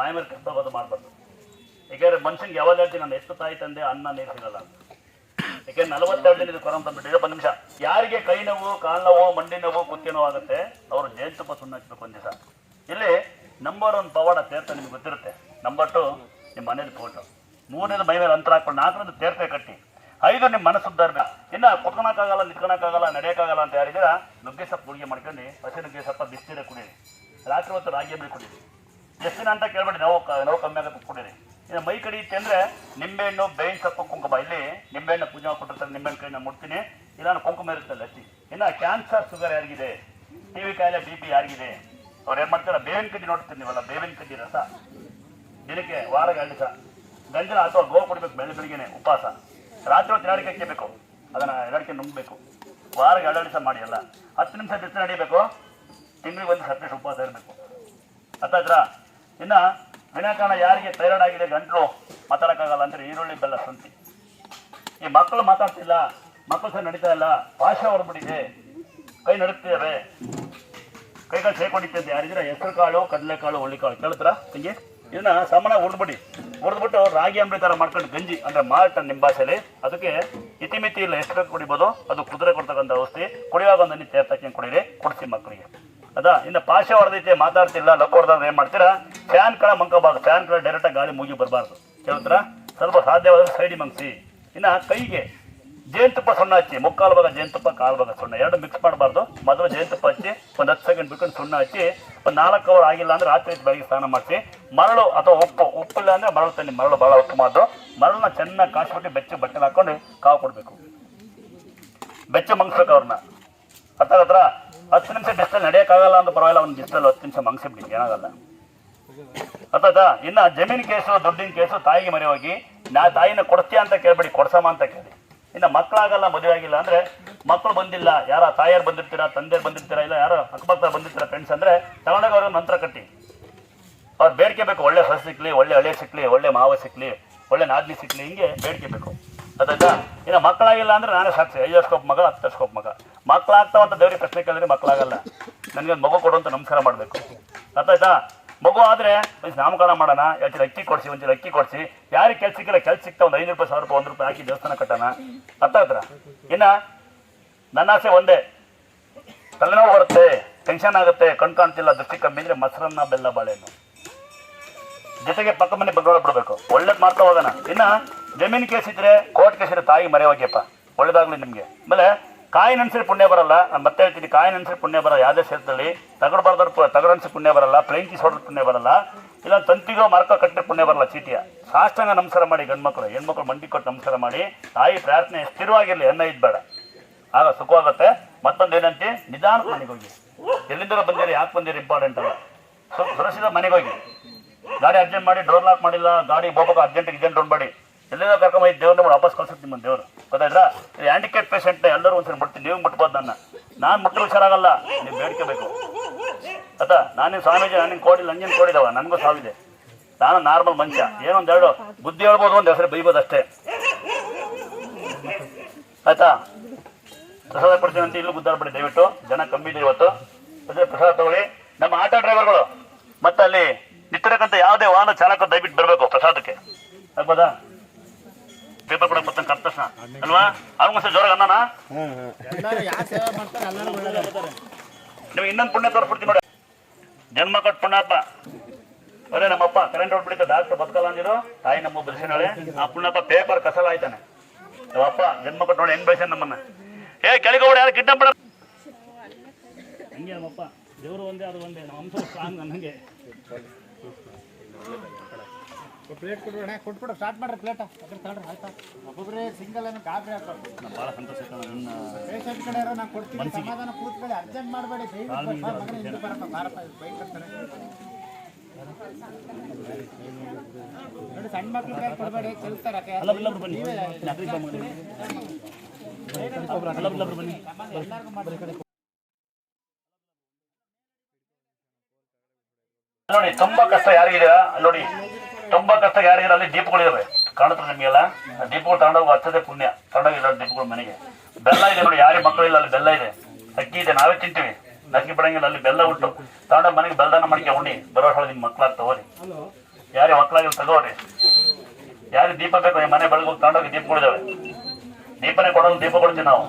ಮಾಯ ಮೇಲೆ ಕರ್ತವ್ಯ ಮಾಡಬಾರ್ದು ಯಾಕೆಂದ್ರೆ ಮನುಷ್ಯನಿಗೆ ಯಾವಾಗ ಹೇಳ್ತೀನಿ, ನಾನು ಎಷ್ಟು ತಾಯಿ ತಂದೆ, ಅನ್ನ ನೀರು ಸಿಗಲ್ಲ ಅಂತ. ಯಾಕೆಂದ್ರೆ ನಲವತ್ತೆರಡು ದಿನ ಇದು ಕೊರೋನಾ ಒಂದು ನಿಮಿಷ. ಯಾರಿಗೆ ಕೈ ನೋವು, ಕಾಲು ನೋವು, ಮಂಡಿ ನೋವು ಕುತ್ತಿ ನೋವು ಆಗುತ್ತೆ, ಅವರು ಜೇನುತುಪ್ಪ ಸುಣ್ಣ ಹಚ್ಬೇಕು ಒಂದು ದಿವಸ. ಇಲ್ಲಿ ನಂಬರ್ ಒನ್ ಪವಾಡ ತೇರ್ಥ ನಿಮ್ಗೆ ಗೊತ್ತಿರುತ್ತೆ. ನಂಬರ್ ಟು ನಿಮ್ಮ ಮನೇಲಿ ಫೋಟೋ ಮೂರನೇದು ಮೈ ಮೇಲೆ ಅಂತರ ಹಾಕೊಂಡು ನಾಲ್ಕನೇದು ತೇರ್ತೆ ಕಟ್ಟಿ. ಐದು, ನಿಮ್ಮ ಮನಸ್ಸು ಉದ್ದ ಇರ್ಬೇಕು ಇನ್ನ ಕುತ್ಕೊಳಕ್ಕಾಗಲ್ಲ, ನಿಂತ್ಕೊಳಕ್ಕಾಗಲ್ಲ, ನಡೆಯೋಕ್ಕಾಗಲ್ಲ ಅಂತ ಯಾರಿದ್ರೆ ನುಗ್ಗೆ ಸೊಪ್ಪು ಹುಡುಗಿ ಮಾಡ್ಕೊಂಡು, ಹಸಿ ನುಗ್ಗೆ ಸೊಪ್ಪ ಬಿಸ್ತೀರ ಕುಡೀರಿ. ರಾತ್ರಿ ಹೊತ್ತು ರಾಗಿ ಅಂಬಲಿ ಕುಡೀರಿ. ದಿನ ಅಂತ ಕೇಳ್ಬಿಟ್ಟು ನೋವು ನೋವು ಕಮ್ಮಿ ಆಗುತ್ತೆ ಕೊಡಿರಿ ಇನ್ನು ಮೈ ಕಡಿಯುತ್ತೆ ಅಂದರೆ ನಿಂಬೆಹಣ್ಣು ಬೇವಿನ ಸೊಪ್ಪು, ಕುಂಕುಮ. ಇಲ್ಲಿ ನಿಂಬೆಹಣ್ಣು ಪೂಜೆ ಕೊಟ್ಟಿರ್ತಾರೆ ನಿಂಬೆಹಣ್ಣು ಕೈ ನಾನು ಮುಡ್ತೀನಿ ಇಲ್ಲ ಕುಂಕುಮ ಇರುತ್ತೆ ಅಷ್ಟೇ. ಇನ್ನು ಕ್ಯಾನ್ಸರ್ ಶುಗರ್ ಯಾರಿಗಿದೆ? ಟಿ ವಿ ಕಾಯಿಲೆ ಬಿ ಪಿ ಯಾರಿಗಿದೆ? ಅವ್ರು ಏನು ಮಾಡ್ತಾರೆ? ಬೇವಿನ ಕಡ್ಡಿ ನೋಡ್ತೀನಿ ನೀವಲ್ಲ, ಬೇವಿನ ಕಡ್ಡಿ ರಸ. ದಿನಕ್ಕೆ ವಾರ ಗಂಜನ ಗಂಜಲ ಅಥವಾ ಗೋವು ಕುಡಿಬೇಕು ಬೆಳೆ ಬೆಳಿಗ್ಗೆನೆ, ಉಪವಾಸ. ರಾತ್ರಿ ಹೊತ್ತು ಎರಡು ಬೇಕು ಅದನ್ನ ಎರಡಕ್ಕೆ ನುಂಗಬೇಕು. ವಾರಕ್ಕೆ ಎರಡು ದಿವಸ ಮಾಡಿ ಅಲ್ಲ ಹತ್ತು ನಿಮಿಷ ಬಿಸಿಲು ನಡೀಬೇಕು. ತಿಂಗಳಿಗೆ ಒಂದು ಹತ್ತು ನಿಮಿಷ ಉಪವಾಸ ಇರಬೇಕು. ಅತ್ತಾದ್ರ ಇನ್ನ ವಿನಾಕಾರಣ ಯಾರಿಗೆ ಥೈರಾಯ್ಡ್ ಆಗಿದೆ, ಗಂಟಲು ಮಾತಾಡೋಕ್ಕಾಗಲ್ಲ ಅಂದ್ರೆ ಈರುಳ್ಳಿ, ಬೆಲ್ಲ ಸಂತಿ ಈ ಮಕ್ಕಳು ಮಾತಾಡ್ತಿಲ್ಲ, ಮಕ್ಕಳು ಸಹ ನಡೀತಾ ಇಲ್ಲ, ಭಾಷೆ ಹೊರಬಿಟ್ಟಿದೆ ಕೈ ನಡುತ್ತೇವೆ ಕೈಕಾಲು ಸೇರ್ಕೊಂಡಿತ್ತೆ ಅಂತ ಯಾರಿದ್ರೆ ಹೆಸರು ಕಾಳು ಕಡಲೆಕಾಳು ಕಾಳು ಕೇಳತ್ರ? ಹಿಂಗೆ ಇದನ್ನ ಸಾಮಾನ್ಯ ಹೊಡೆದ್ಬಿಡಿ ಹೊಡೆದ್ಬಿಟ್ಟು ರಾಗಿ ಅಂಬ್ರಿ ಥರ ಮಾಡ್ಕೊಂಡು ಗಂಜಿ, ಅಂದ್ರೆ ಮಾರಾಟ ನಿಮ್ಮ ಭಾಷೆಯಲ್ಲಿ. ಅದಕ್ಕೆ ಇತಿಮಿತಿ ಇಲ್ಲ, ಎಷ್ಟು ಕುಡಿಬೋದು. ಅದು ಕುದುರೆ ಕೊಡ್ತಕ್ಕಂಥ ಔಷಧಿ. ಕುಡಿಯುವಾಗ ಒಂದು ನೀರು ಕುಡಿರಿ ಕುಡೀರಿ. ಕುಡಿಸಿ ಮಕ್ಕಳಿಗೆ. ಅದಾ, ಇನ್ನು ಪಾಶ ಹೊಡೆದೈತೆ ಮಾತಾಡ್ತಿಲ್ಲ, ಲಕ್ ಏನು ಮಾಡ್ತೀರಾ? ಫ್ಯಾನ್ ಕಡೆ ಮಂಕೋಬಾರ್ದು, ಫ್ಯಾನ್ ಕಡೆ ಡೈರೆಕ್ಟಾಗಿ ಗಾಳಿ ಮುಗಿ ಬರಬಾರ್ದು. ಕೇಳ್ತಾರ? ಸ್ವಲ್ಪ ಸಾಧ್ಯವಾದ್ರೆ ಸೈಡಿ ಮಂಗಿಸಿ. ಇನ್ನು ಕೈಗೆ ಜೇನುತುಪ್ಪ ಸುಣ್ಣ ಹಚ್ಚಿ, ಮುಕ್ಕಾಲು ಭಾಗ ಜೇನುತುಪ್ಪ, ಕಾಲು ಭಾಗ ಸುಣ್ಣ, ಎರಡು ಮಿಕ್ಸ್ ಮಾಡಬಾರ್ದು. ಮೊದಲು ಜೇನುತುಪ್ಪ ಹಚ್ಚಿ, ಒಂದು ಹತ್ತು ಸೆಕೆಂಡ್ ಬಿಟ್ಕೊಂಡು ಸುಣ್ಣ ಹಚ್ಚಿ, ಒಂದು ನಾಲ್ಕು ಅವರ್ ಆಗಿಲ್ಲ ಅಂದ್ರೆ ರಾತ್ರಿ ಬೆಳಗ್ಗೆ ಸ್ನಾನ ಮಾಡಿಸಿ. ಮರಳು ಅಥವಾ ಉಪ್ಪು ಉಪ್ಪಿಲ್ಲ ಅಂದ್ರೆ ಮರಳು ತನ್ನಿ, ಮರಳು ಭಾಳ ಮಾಡಿದ್ರು ಮರಳನ್ನ ಚೆನ್ನಾಗಿ ಕಾಸ್ಬಿಟ್ಟು ಬೆಚ್ಚ ಬಟ್ಟೆ ಹಾಕೊಂಡು ಕಾವು ಕೊಡಬೇಕು. ಬೆಚ್ಚ ಮಂಗಿಸ್ಬೇಕು ಅವ್ರನ್ನ. ಅರ್ಥ ಹತ್ತು ನಿಮಿಷ ಬಿಸಿಲಲ್ಲಿ ನಡೆಯೋಕ್ಕಾಗಲ್ಲ ಅಂತ ಪರವಾಗಿಲ್ಲ, ಅವ್ನು ಬಿಸಿಲಲ್ಲಿ ಹತ್ತು ನಿಮಿಷ ಮಂಗಿಸಿಬಿಡಿ, ಏನಾಗಲ್ಲ. ಅರ್ಥಾಯ್ತಾ? ಇನ್ನ ಜಮೀನ್ ಕೇಸು, ದುಡ್ಡಿನ ಕೇಸು, ತಾಯಿಗೆ ಮನೆ ಹೋಗಿ, ನಾ ತಾಯಿನ ಕೊಡ್ತೀಯಾ ಅಂತ ಕೇಳ್ಬೇಡಿ, ಕೊಡ್ಸಮ್ಮ ಅಂತ ಕೇಳಿ ಇನ್ನು ಮಕ್ಕಳಾಗಲ್ಲ ಮದುವೆ ಆಗಿಲ್ಲ ಅಂದ್ರೆ ಮಕ್ಕಳು ಬಂದಿಲ್ಲ, ಯಾರ ತಾಯಿಯರು ಬಂದಿರ್ತೀರಾ ತಂದೆಯರು ಬಂದಿರ್ತೀರಾ, ಇಲ್ಲ ಯಾರೋ ಅಕ್ಕಪಕ್ಕ ಬಂದಿರ್ತೀರಾ ಫ್ರೆಂಡ್ಸ್ ಅಂದ್ರೆ ತಗೊಂಡಾಗ ಅವ್ರಿಗೆ ನಂತರ ಕಟ್ಟಿ. ಅವ್ರು ಬೇಡಿಕೆ ಬೇಕು, ಒಳ್ಳೆ ಹೊಸ ಸಿಕ್ಲಿ, ಒಳ್ಳೆ ಹಳೆ ಸಿಕ್ಕಲಿ ಒಳ್ಳೆ ಮಾವ ಸಿಕ್ಕಲಿ ಒಳ್ಳೆ ನಾದ್ನಿ ಸಿಕ್ಕಲಿ ಹಿಂಗೆ ಬೇಡಿಕೆ ಬೇಕು. ಅದಾಯ್ತಾ ಇನ್ನು ಮಕ್ಕಳಾಗಿಲ್ಲ ಅಂದ್ರೆ ನಾನೇ ಸಾಕ್ಷಿ ಐದು ವರ್ಷಕ್ಕೊಬ್ಬ ಮಗ, ಹತ್ತು ವರ್ಷಕ್ಕೊಬ್ಬ ಮಗ. ಮಕ್ಕಳಾಗ್ತಾವಂತ ದೇವ್ರಿಗೆ ಪ್ರಶ್ನೆ ಕೇಳಿದ್ರೆ ಮಕ್ಕಳಾಗಲ್ಲ. ನನಗೆ ಒಂದು ಮಗು ಕೊಡು ಅಂತ ನಮಸ್ಕಾರ ಮಾಡಬೇಕು. ಅರ್ಥಾಯ್ತಾ? ಮಗು ಆದರೆ ಒಂದು ನಾಮಕರಣ ಮಾಡೋಣ. ಎರಡು ಅಕ್ಕಿ ಕೊಡಿಸಿ, ಒಂಚೂರು ಅಕ್ಕಿ ಕೊಡಿಸಿ. ಯಾರಿಗೆ ಕೆಲಸ ಸಿಕ್ಕಿಲ್ಲ, ಕೆಲಸ ಸಿಕ್ತಾ ಒಂದು ಐನೂರು ರೂಪಾಯಿ, ಸಾವಿರ ರೂಪಾಯಿ, ಒಂದು ರೂಪಾಯಿ ಹಾಕಿ ದೇವಸ್ಥಾನ ಕಟ್ಟೋಣ. ಅರ್ಥ ಇನ್ನು ನನ್ನ ಆಸೆ ಒಂದೇ. ತಲೆನೋವು ಬರುತ್ತೆ ಟೆನ್ಷನ್ ಆಗುತ್ತೆ, ಕಣ್ ಕಾಣ್ತಿಲ್ಲ, ದೃಷ್ಟಿ ಕಮ್ಮಿ ಅಂದರೆ ಮೊಸರನ್ನ ಬೆಲ್ಲ ಬಾಳೆಹಣ್ಣು. ಜೊತೆಗೆ ಪಕ್ಕ ಮನೆ ಬಂಡವಾಳ ಬಿಡಬೇಕು. ಒಳ್ಳೇದ್ ಮಾಡ್ತಾ ಹೋಗೋಣ. ಇನ್ನು ಜಮೀನು ಕೇಸ್ ಇದ್ರೆ ಕೋರ್ಟ್ ಕೇಸ್ ಇದ್ರೆ ತಾಯಿ ಮರೆಯೋಗ್ಯಪ್ಪ. ಒಳ್ಳೇದಾಗ್ಲಿ ನಿಮ್ಗೆ. ಆಮೇಲೆ ಕಾಯಿ ನೆನೆಸಿದ್ರೆ ಪುಣ್ಯ ಬರಲ್ಲ, ನಾನು ಮತ್ತೆ ಹೇಳ್ತೀನಿ ಕಾಯಿ ನೆನೆಸಿದ್ರೆ ಪುಣ್ಯ ಬರಲ್ಲ, ಯಾವುದೇ ಕ್ಷೇತ್ರದಲ್ಲಿ. ತಗಡು ಬರ್ದವ್ರು ತಗಡು ಅನ್ಸಿ ಪುಣ್ಯ ಬರಲ್ಲ ಪ್ಲೇನ್ ಕೀಸ್ ಪುಣ್ಯ ಬರಲ್ಲ. ಇಲ್ಲ, ತಂತಿಗೋ ಮಾರ್ಕ ಕಟ್ಟಿದ್ರೆ ಪುಣ್ಯ ಬರಲ್ಲ ಚೀಟಿಯ. ಸಾಷ್ಟಾಂಗ ನಮಸ್ಕಾರ ಮಾಡಿ ಗಂಡ್ಮಕ್ಳು, ಹೆಣ್ಮಕ್ಳು ಮಂಡಿ ಕೊಟ್ಟು ನಮಸ್ಕಾರ ಮಾಡಿ, ತಾಯಿ ಪ್ರಾರ್ಥನೆ ಸ್ಥಿರವಾಗಿರಲಿ ಎನ್ನ ಇದ್ಬೇಡ. ಆಗ ಸುಖವಾಗುತ್ತೆ ಮತ್ತೊಂದು ಏನಂತೆ? ನಿಧಾನ ಮನೆಗೆ ಹೋಗಿ. ಎಲ್ಲಿಂದ ಬಂದಿರಿ, ಯಾಕೆ ಬಂದಿರಿ ಇಂಪಾರ್ಟೆಂಟ್ ಅಲ್ಲ. ಸುರಕ್ಷಿತ ಮನೆಗೆ ಹೋಗಿ. ಗಾಡಿ ಅರ್ಜೆಂಟ್ ಮಾಡಿ ಡೋರ್ ಲಾಕ್ ಮಾಡಿಲ್ಲ, ಗಾಡಿ ಹೋಗ್ಬೇಕು ಅರ್ಜೆಂಟ್ ಡೋನ್ ಮಾಡಿ. ಎಲ್ಲಿಂದ ಕರ್ಕೊಂಡು ದೇವ್ರನ್ನ ವಾಪಸ್ ಕಳ್ಸುತ್ತೆ ನಿಮ್ಮ ದೇವರು. ಗೊತ್ತಾಯ್ತಾ ಇದು ಹ್ಯಾಂಡಿಕ್ಯಾಪ್ ಪೇಷಂಟ್ ಎಲ್ಲರೂ ಒಂದ್ಸರಿ ಮುಟ್ತೀನಿ ನೀವು ಮುಟ್ಬೋದು ನನ್ನ ನಾನು ಮಕ್ಕಳು ಹುಷಾರಾಗಲ್ಲ. ನೀವು ಬೇಡ್ಕೋಬೇಕು. ಆಯ್ತಾ ನಾನೇನು ಸ್ವಾಮೀಜಿ, ನಾನೇನು ಕೋಡಿಲ್ಲ ನಂಜನ್ ಕೋಡಿದವ? ನನಗೂ ಸಾವಿದೆ ನಾನು ನಾರ್ಮಲ್ ಮನುಷ್ಯ. ಏನೊಂದು ಎರಡು ಬುದ್ಧಿ ಹೇಳ್ಬೋದು ಒಂದು ಹೆಸರು ಬೈಬೋದು ಅಷ್ಟೇ ಆಯ್ತಾ? ಪ್ರಸಾದ ಕೊಡ್ತೀನಿ ಅಂತ ಇಲ್ಲೂ ಬಿಡಿ ದಯವಿಟ್ಟು. ಜನ ಕಮ್ಮಿ ಇದೆ ಇವತ್ತು. ಅದೇ ಪ್ರಸಾದ ತಗೊಳ್ಳಿ. ನಮ್ಮ ಆಟೋ ಡ್ರೈವರ್ಗಳು ಮತ್ತೆ ಅಲ್ಲಿ ನಿತ್ತಿರಕ್ಕಂಥ ಯಾವುದೇ ವಾಹನ ಚಾಲಕ ದಯವಿಟ್ಟು ಬರಬೇಕು ಪ್ರಸಾದಕ್ಕೆ. ಆಗ್ಬೋದಾ? ಅಲ್ವಾ? ಅವ್ರಿಗೊಂದ್ಸಲ ಜೋರಾಗ ಜೋರಾಗಿ ಒಳ್ಳೆಯದು ನೀವು ಇನ್ನೊಂದು ಪುಣ್ಯ ತೋರಿಸ್ಬಿಡ್ತೀನಿ ನೋಡಿ. ಜನ್ಮ ಕೊಟ್ಟು ಪುಣ್ಯಪ್ಪ. ಅದೇ ನಮ್ಮಪ್ಪ ಕರೆಂಟ್ ಹೊಡ್ಬಿಡಿತ ಡಾಕ್ಟರ್ ಬದುಕಲ್ಲ ಅಂದಿರೋ ತಾಯಿ ನಮ್ಮ ಬೆಳೆಸಿನಾಳೆ ಆ ಪುಣ್ಯಪ್ಪ ಪೇಪರ್ ಕಸಲ ಆಯ್ತಾನೆ. ನಮ್ಮಪ್ಪ ಜನ್ಮ ಕೊಟ್ಟು ನೋಡಿ ಹೆಂಗ್ ಬೆಳೆಸ ನಮ್ಮನ್ನ. ಏ ಕೆಳಗೆ ಹೋಗಿ ಯಾರು ಕಿಡ್ನಾಪ್ ಮಾಡ ಹಂಗೆ ನಮ್ಮಪ್ಪ ದೇವರು ಒಂದೇ ಅದು ಒಂದೇ ನಮ್ಮ ಅಂಶ ಸ್ಟ್ರಾಂಗ್ ನನಗೆ ಪ್ಲೇಟ್ ಕೊಡ್ಬೇಡ ಕೊಟ್ಬಿಡು ಸ್ಟಾರ್ಟ್ ಮಾಡ್ರಿ ಪ್ಲೇಟ್ ಅದ್ರ ತಗೊಳ್ರಿ ಆಯ್ತಾ? ಒಬ್ಬೊಬ್ಬರೇ ಸಿಂಗಲ್ ಏನು ಗಾಬರಿ ಹಾಕೋದು ನಾನು ಭಾಳ ಸಂತೋಷ ಕಣ ನಿನ್ನ ಪೇಷಂಟ್ ಕಡೆ ಇರೋ ನಾನು ಕೊಡ್ತೀನಿ ಸಮಾಧಾನ ಕೂತ್ಕೊಳ್ಳಿ ಅರ್ಜೆಂಟ್ ಮಾಡಬೇಡಿ ದಯವಿಟ್ಟು ಸರ್ ಮಗನ ಹಿಂದೆ ಬರಪ್ಪ ಬಾರಪ್ಪ ಬೈಕ್ ಕಟ್ತಾರೆ ನೋಡಿ ಸಣ್ಣ ಮಕ್ಳು ಕೈ ಕೊಡಬೇಡಿ ಎಲ್ಲರಿಗೂ ಮಾಡಿ ನೋಡಿ ತುಂಬಾ ಕಷ್ಟ ಯಾರಿಗಿದೆ? ನೋಡಿ ತುಂಬಾ ಕಷ್ಟ. ಯಾರು ಅಲ್ಲಿ ದೀಪಗಳಿದಾವೆ ಕಾಣುತ್ತೆ ನಿಮಗೆಲ್ಲ? ದೀಪಗಳು ತಗೊಂಡೋಗಿ ಹತ್ತದೆ ಪುಣ್ಯ. ತಗೊಂಡೋಗಿಲ್ಲ ದೀಪಗಳು ಮನೆಗೆ. ಬೆಲ್ಲ ಇದೆ ನೋಡಿ, ಯಾರಿಗೆ ಮಕ್ಕಳಿಲ್ಲ ಅಲ್ಲಿ ಬೆಲ್ಲ ಇದೆ. ಅಕ್ಕಿ ಇದೆ, ನಾವೇ ತಿಂತೀವಿ. ನಕ್ಕಿ ಬಿಡಂಗಿಲ್ಲ, ಅಲ್ಲಿ ಬೆಲ್ಲ ಉಂಟು. ತಗೊಂಡೋಗಿ ಮನೆಗೆ ಬೆಲ್ಲದಾನ ಮಾಡ್ಕೆ, ಉಣ್ಣಿ. ಬರೋ ನಿಮ್ ಮಕ್ಕಳಾಗ ತಗೋರಿ. ಯಾರೇ ಮಕ್ಕಳಾಗಿಲ್ಲ ತಗೋರಿ. ಯಾರು ದೀಪ ಬೇಕು, ಮನೆ ಬೆಳಗ್ಗೆ ತಗೊಂಡೋಗಿ ದೀಪ ಕೊಡಿದಾವೆ ದೀಪನೇ ಕೊಡೋದು ದೀಪ ಕೊಡ್ತೀವಿ ನಾವು